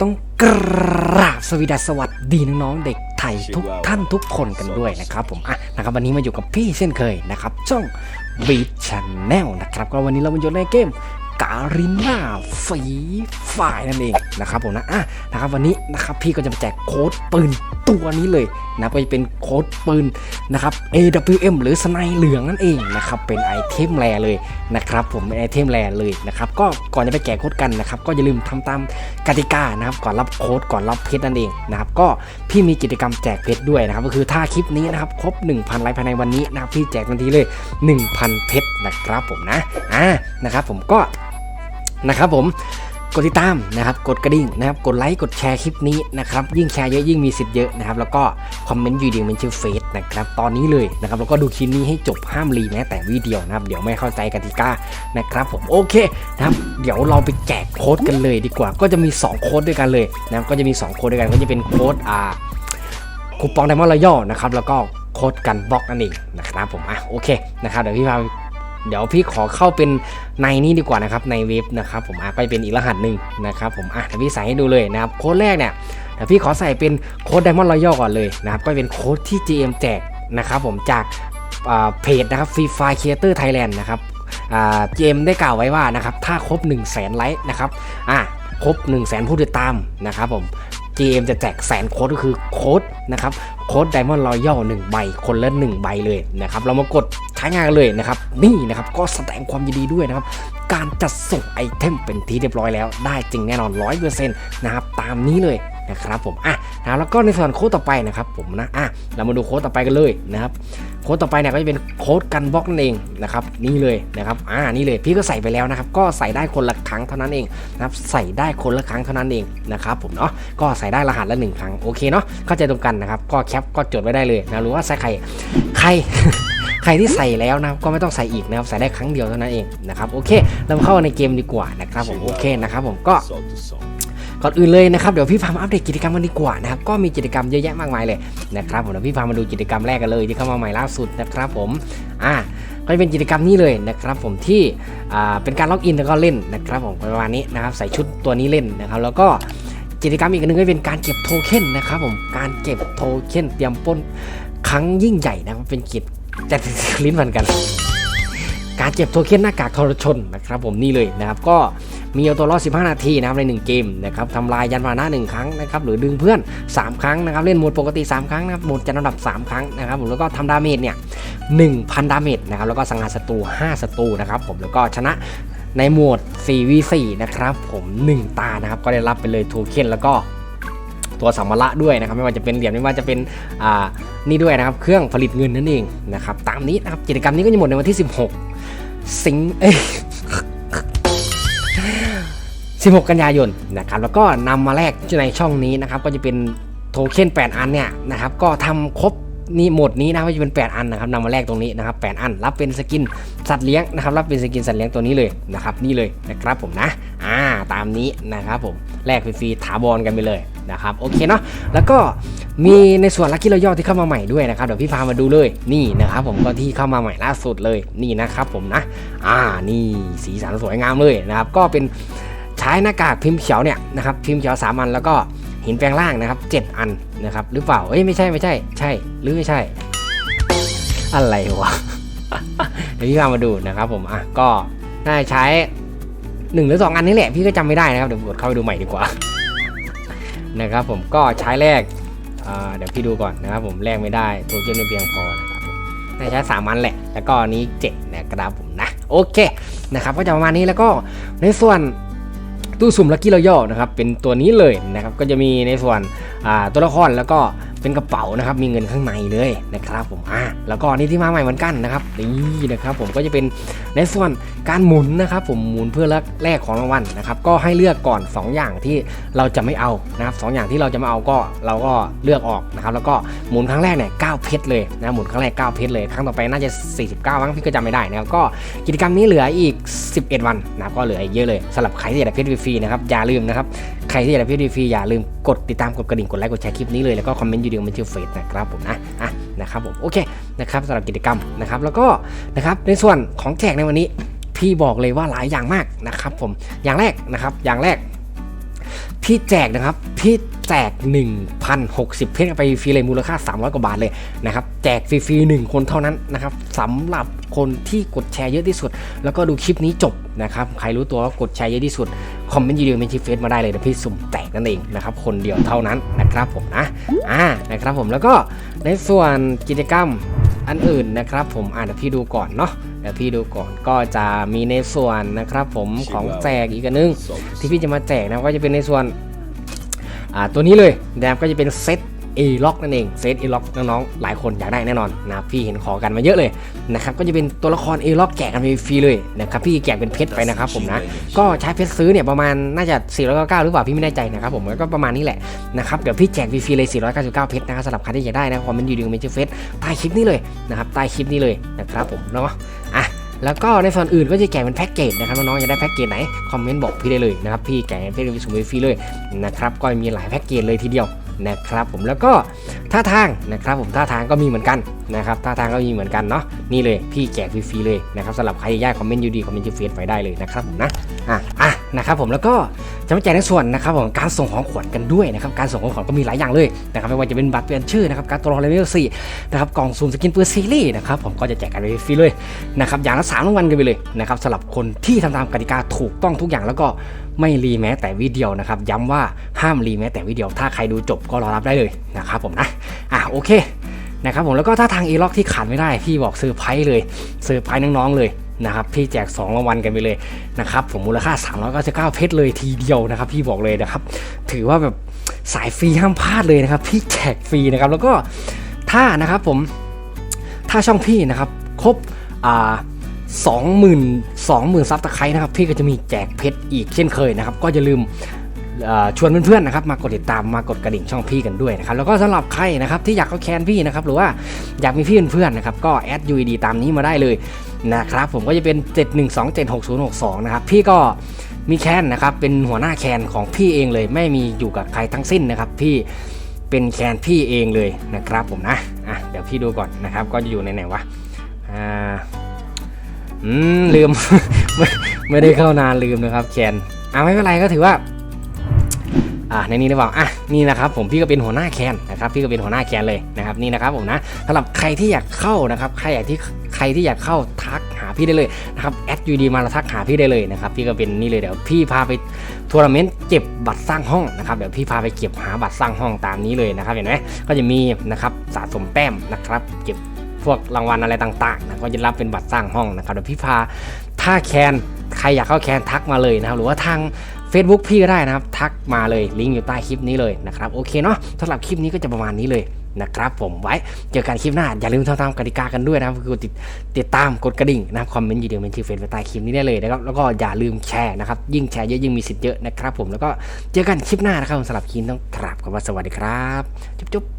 ต้องกราบสวีดัสสวัสดีน้องๆเด็กไทยทุกท่านทุกคนกันด้วยนะครับผมอะนะครับวันนี้มาอยู่กับพี่เช่นเคยนะครับช่องบีชแนลนะครับก็วันนี้เรามาอยู่ในเกมการิน่าฟีฝ่ายนั่นเองนะครับผมนะอะนะครับวันนี้นะครับพี่ก็จะมาแจกโค้ดปืน ตัวนี้เลยนะก็จะเป็นโค้ดปืนนะครับ AWM หรือสไนเหลืองนั่นเองนะครับเป็นไอเทมแรเลยนะครับผมเป็นไอเทมแรเลยนะครับก็ก่อนจะไปแจกโค้ดกันนะครับก็อย่าลืมทำตามกติกานะครับก่อนรับโค้ดก่อนรับเพชรนั่นเองนะครับก็พี่มีกิจกรรมแจกเพชรด้วยนะครับก็คือถ้าคลิปนี้นะครับครบ 1,000ไลค์ภายในวันนี้นะครับพี่แจกทันทีเลย 1,000 เพชรนะครับผมนะอ่านะครับผมก็นะครับผม กดติดตามนะครับ กดกระดิ่งนะครับ กดไลค์กดแชร์คลิปนี้นะครับ ยิ่งแชร์เยอะยิ่งมีสิทธิ์เยอะนะครับ แล้วก็คอมเมนต์ยูดีเป็นชื่อเฟซนะครับ ตอนนี้เลยนะครับ แล้วก็ดูคลิปนี้ให้จบห้ามรีแม้แต่วิดีโอนะครับ เดี๋ยวไม่เข้าใจกติกานะครับ ผมโอเคนะครับ เดี๋ยวเราไปแจกโค้ดกันเลยดีกว่า ก็จะมี 2 โค้ดด้วยกันเลยนะครับ ก็จะมี 2 โค้ดด้วยกัน ก็จะเป็นโค้ดอ่าคูปองไดมอนด์รอย่นะครับ แล้วก็โค้ดกันบล็อกนั่นเองนะครับผม อะโอเคนะครับ เดี๋ยวพี่พา เดี๋ยวพี่ขอเข้าเป็นในนี้ดีกว่านะครับในเว็บนะครับผมอะก็จะเป็นอีกรหัสหนึ่งนะครับผมอะเดี๋ยวพี่ใส่ให้ดูเลยนะครับโค้ดแรกเนี่ยเดี๋ยวพี่ขอใส่เป็นโค้ด Diamond Royal ก่อนเลยนะครับก็เป็นโค้ดที่ GM แจกนะครับผมจากอ่าเพจนะครับ Free Fire Creator Thailand นะครับอ่า GM ได้กล่าวไว้ว่านะครับถ้าครบ 1 0 0 0 0แสนไลค์นะครับอะครบ 1 0 0 0 0แสนผู้ติดตามนะครับผม GM จะแจกแสนโค้ดก็คือโค้ดนะครับโค้ด Diamond Royal 1ใบ คนละ1ใบเลยนะครับ เรามากดใช้งานกันเลยนะครับ นี่นะครับ ก็แสดงความยินดีด้วยนะครับ การจัดส่งไอเทมเป็นที่เรียบร้อยแล้ว ได้จริงแน่นอน100%นะครับ ตามนี้เลย นะครับผมอะนะแล้วก็ในส่วนโค้ดต่อไปนะครับผมนะอะเรามาดูโค้ดต่อไปกันเลยนะครับโค้ดต่อไปเนี่ยก็จะเป็นโค้ดกันบล็อกนั่นเองนะครับนี่เลยนะครับอ่านี่เลยพี่ก็ใส่ไปแล้วนะครับก็ใส่ได้คนละครั้งเท่านั้นเองนะครับใส่ได้คนละครั้งเท่านั้นเองนะครับผมเนาะก็ใส่ได้รหัสละหนึ่งครั้งโอเคเนาะเข้าใจตรงกันนะครับก็แคปก็จดไว้ได้เลยนะหรือว่าใส่ใครใครใครที่ใส่แล้วนะก็ไม่ต้องใส่อีกนะครับใส่ได้ครั้งเดียวเท่านั้นเองนะครับโอเคเรามาเข้าในเกมดีกว่านะครับผมโอเคนะครับผมก็ ก่อนอื่นเลยนะครับเดี๋ยวพี่พามาอัปเดตกิจกรรมกันดีกว่านะครับก็มีกิจกรรมเยอะแยะมากมายเลยนะครับผมเดี๋ยวพี่พามาดูกิจกรรมแรกกันเลยที่เข้ามาใหม่ล่าสุดนะครับผมอ่าก็จะเป็นกิจกรรมนี้เลยนะครับผมที่อ่าเป็นการล็อกอินแล้วก็เล่นนะครับผมประมาณนี้นะครับใส่ชุดตัวนี้เล่นนะครับแล้วก็กิจกรรมอีกนหนึงก็เป็นการเก็บโทเค็นนะครับผมการเก็บโทเค็นเตรียมป้นครั้งยิ่งใหญ่นะครับเป็นกิจจะลิ้นพันกัน การเก็บโทเค็นหน้ากากทรชนนะครับผมนี่เลยนะครับก็ มีเอาตัวรอด 15 นาทีนะครับใน 1 เกมนะครับทำลายยันพาหนะ1ครั้งนะครับหรือดึงเพื่อน 3 ครั้งนะครับเล่นโหมดปกติ 3 ครั้งนะครับโหมดจันลำดับ 3 ครั้งนะครับผมแล้วก็ทำดาเมจเนี่ย1,000 ดาเมจนะครับแล้วก็สังหารศัตรู 5 ศัตรูนะครับผมแล้วก็ชนะในโหมด 4v4 นะครับผม1 ตานะครับก็ได้รับไปเลยโทเค็นแล้วก็ตัวสัมภาระด้วยนะครับไม่ว่าจะเป็นเหรียญไม่ว่าจะเป็นอ่านี่ด้วยนะครับเครื่องผลิตเงินนั่นเองนะครับตามนี้นะครับกิจกรรมนี้ก็จะหมดในวันที่ 16 สิงเอ้ 16 กันยายนนะครับแล้วก็นำมาแลกในช่องนี้นะครับก็จะเป็นโทเค็น8 อันเนี่ยนะครับก็ทำครบนี่หมดนี้นะก็จะเป็น 8 อันนะครับนำมาแลกตรงนี้นะครับ8อันรับเป็นสกินสัตว์เลี้ยงนะครับรับเป็นสกินสัตว์เลี้ยงตัวนี้เลยนะครับนี่เลยนะครับผมนะอ่าตามนี้นะครับผมแลกฟรีๆถาวรกันไปเลยนะครับโอเคเนาะแล้วก็มีในส่วนลัคกี้รอยที่เข้ามาใหม่ด้วยนะครับเดี๋ยวพี่พามาดูเลยนี่นะครับผมก็ที่เข้ามาใหม่ล่าสุดเลยนี่นะครับผมนะอ่านี่สีสันสวยงามเลยนะครับก็เป็น ใช้หน้ากากพิมพ์เขียวเนี่ยนะครับพิมพ์เขียวสามอันแล้วก็หินแปลงร่างนะครับเจ็ดอันนะครับหรือเปล่าเอ้ยไม่ใช่ไม่ใช่ ใช่หรือไม่ใช่ อะไรวะเดี๋ยวพี่พามาดูนะครับผมอะก็น่าจะใช้หนึ่งหรือสองอันนี้แหละพี่ก็จำไม่ได้นะครับเดี๋ยวกดเข้าไปดูใหม่ดีกว่านะครับผมก็ใช้แรกเดี๋ยวพี่ดูก่อนนะครับผมแลกไม่ได้ตัวเกมไม่เพียงพอนะครับผมน่าใช้สามอันแหละ แล้วก็นนี้เจ็ดนะครับผมนะโอเคนะครับก็จะประมาณนี้แล้วก็ในส่วน ตู้สุ่มลัคกี้รอย่อนะครับเป็นตัวนี้เลยนะครับก็จะมีในส่วนตัวละครแล้วก็ เป็นกระเป๋านะครับมีเงินข้างในเลยนะครับผมอ่าแล้วก็นี่ที่มาใหม่เหมือนกันนะครับนี่นะครับผมก็จะเป็นในส่วนการหมุนนะครับผมหมุนเพื่อแลกของรางวัลนะครับก็ให้เลือกก่อน 2 อย่างที่เราจะไม่เอานะครับสองอย่างที่เราจะไม่เอาก็เราก็เลือกออกนะครับแล้วก็หมุนครั้งแรกเนี่ยเก้าเพชรเลยนะหมุนครั้งแรก9เพชรเลยครั้งต่อไปน่าจะ 49มั้งพี่ก็จำไม่ได้นะครับก็กิจกรรมนี้เหลืออีก 11 วันนะก็เหลืออีกเยอะเลยสำหรับใครที่อยากได้เพชรฟรีนะครับอย่าลืมนะครับใครที่อยากได้เพชรฟรีอย่าลืมกดติดตามกดกระดิ่งกดไลค์กดแชร์คลิปนี้เลยแล้วก็คอมเมนต์ยูดีโอมันชื่อเฟสนะครับผมนะอะนะครับผมโอเคนะครับสำหรับกิจกรรมนะครับแล้วก็นะครับในส่วนของแจกในวันนี้ พี่บอกเลยว่าหลายอย่างมากนะครับผมอย่างแรกนะครับอย่างแรกพี่แจกนะครับพี่ แจก 1,060 เพชรไปฟรีเลยมูลค่า 300 กว่าบาทเลยนะครับ แจกฟรีๆหนึ่งคนเท่านั้นนะครับสำหรับคนที่กดแชร์เยอะที่สุด แล้วก็ดูคลิปนี้จบนะครับ ใครรู้ตัวว่ากดแชร์เยอะที่สุด คอมเมนต์ยูดีเมนชีเฟสมาได้เลยนะพี่สุ่มแตกนั่นเองนะครับ คนเดียวเท่านั้นนะครับผมนะอ่านะครับผมแล้วก็ในส่วนกิจกรรมอันอื่นนะครับผมอ่านเดี๋ยวพี่ดูก่อนเนาะเดี๋ยวพี่ดูก่อนก็จะมีในส่วนนะครับผมของแจกอีกอันนึงที่พี่จะมาแจกนะก็จะเป็นในส่วน อ่าตัวนี้เลยนะครับก็จะเป็นเซต A lock นั่นเองเซต A lock น้องๆหลายคนอยากได้แน่นอนนะครับพี่เห็นขอกันมาเยอะเลยนะครับก็จะเป็นตัวละคร A lock แจกกันฟรีๆเลยนะครับพี่แจกเป็นเพชรไปนะครับผมนะก็ใช้เพชรซื้อเนี่ยประมาณน่าจะ 499 หรือเปล่าพี่ไม่แน่ใจนะครับผมก็ประมาณนี้แหละนะครับเดี๋ยวพี่แจกฟรีๆเลย 499 เพชรนะครับสำหรับใครที่อยากได้นะคอมเมนต์อยู่ดีเมนเจอร์เฟสใต้คลิปนี้เลยนะครับใต้คลิปนี้เลยนะครับผมเนาะอะ แล้วก็ในส่วนอื่นก็จะแจกเป็นแพ็กเกจนะครับน้องๆอยากได้แพ็กเกจไหนคอมเมนต์บอกพี่ได้เลยนะครับพี่แจกเป็นเพชรสุ่มฟรีเลยนะครับก็มีหลายแพ็กเกจเลยทีเดียวนะครับผมแล้วก็ท่าทางนะครับผมท่าทางก็มีเหมือนกันนะครับท่าทางก็มีเหมือนกันเนาะนี่เลยพี่แจกฟรีๆเลยนะครับสำหรับใครอยากคอมเมนต์ยูดีคอมเมนต์ยูเฟซไปได้เลยนะครับผมนะอะอะ นะครับผมแล้วก็จะมาแจกในส่วนนะครับผมการส่งของขวัญกันด้วยนะครับการส่งของขวัญก็มีหลายอย่างเลยนะครับไม่ว่าจะเป็นบัตรเปลี่ยนชื่อนะครับการตัวรองเลเวลสี่นะครับกล่องซูมสกินปืนซีรีส์นะครับผมก็จะแจกกันฟรีๆเลยนะครับอย่างละสามรางวัลกันไปเลยนะครับสำหรับคนที่ทำตามกติกาถูกต้องทุกอย่างแล้วก็ไม่รีแม้แต่วิดีโอนะครับย้ำว่าห้ามรีแม้แต่วิดีโอถ้าใครดูจบก็รอรับได้เลยนะครับผมนะอะโอเคนะครับผมแล้วก็ถ้าทางอีล็อกที่ขาดไม่ได้พี่บอกเซอร์ไพรส์เลยเซอร์ไพรส์น้องๆเลย นะครับพี่แจก 2 รางวัลกันไปเลยนะครับผมมูลค่า 399 เพชรเลยทีเดียวนะครับพี่บอกเลยนะครับ ถือว่าแบบสายฟรีห้ามพลาดเลยนะครับ พี่แจกฟรีนะครับแล้วก็ถ้านะครับผมถ้าช่องพี่นะครับครบอ่าสองหมื่นสองหมื่นซับตะไคร้นะครับพี่ก็จะมีแจกเพชรอีกเช่นเคยนะครับ ก็อย่าลืมชวนเพื่อนๆนะครับมากดติดตามมากดกระดิ่งช่องพี่กันด้วยนะครับแล้วก็สำหรับใครนะครับที่อยากเข้าแคนพี่นะครับหรือว่าอยากมีพี่เป็นเพื่อนนะครับก็แอด UED ตามนี้มาได้เลย นะครับผมก็จะเป็น 712-760-62นะครับ พี่ก็มีแคนนะครับ เป็นหัวหน้าแคนของพี่เองเลย ไม่มีอยู่กับใครทั้งสิ้นนะครับ พี่เป็นแคนพี่เองเลยนะครับผมนะอะเดี๋ยวพี่ดูก่อนนะครับ ก็จะอยู่ในไหนวะอ่าอืมลืม ไม่ไม่ได้เข้านานลืมนะครับแคนอะไม่เป็นไรก็ถือว่า อะในนี้ได้บอกอะนี่นะครับผมพี่ก็เป็นหัวหน้าแคนนะครับพี่ก็เป็นหัวหน้าแคนเลยนะครับนี่นะครับผมนะสำหรับใครที่อยากเข้านะครับใครอยากที่ใครที่อยากเข้าทักหาพี่ได้เลยนะครับแอดยูดีมาแล้วทักหาพี่ได้เลยนะครับพี่ก็เป็นนี่เลยเดี๋ยวพี่พาไปทัวร์นาเมนต์เก็บบัตรสร้างห้องนะครับเดี๋ยวพี่พาไปเก็บหาบัตรสร้างห้องตามนี้เลยนะครับเห็นไหมก็จะมีนะครับสะสมแต้มนะครับเก็บพวกรางวัลอะไรต่างๆนะก็จะรับเป็นบัตรสร้างห้องนะครับเดี๋ยวพี่พาถ้าแคนใครอยากเข้าแคนทักมาเลยนะครับหรือว่าทาง Facebook พี่ก็ได้นะครับ ทักมาเลยลิงก์อยู่ใต้คลิปนี้เลยนะครับโอเคเนาะสำหรับคลิปนี้ก็จะประมาณนี้เลยนะครับผมไว้เจอกันคลิปหน้า อย่าลืมทำตามกติกากันด้วยนะครับคือกดติดติดตามกดกระดิ่งนะครับคอมเมนต์อยู่เดียวเป็นชื่อเฟซไว้ใต้คลิปนี้ได้เลยนะครับแล้วก็อย่าลืมแชร์นะครับยิ่งแชร์เยอะยิ่งมีสิทธิ์เยอะนะครับผมแล้วก็เจอกันคลิปหน้านะครับสำหรับคลิปต้องกราบคำว่าสวัสดีครับจุ๊บ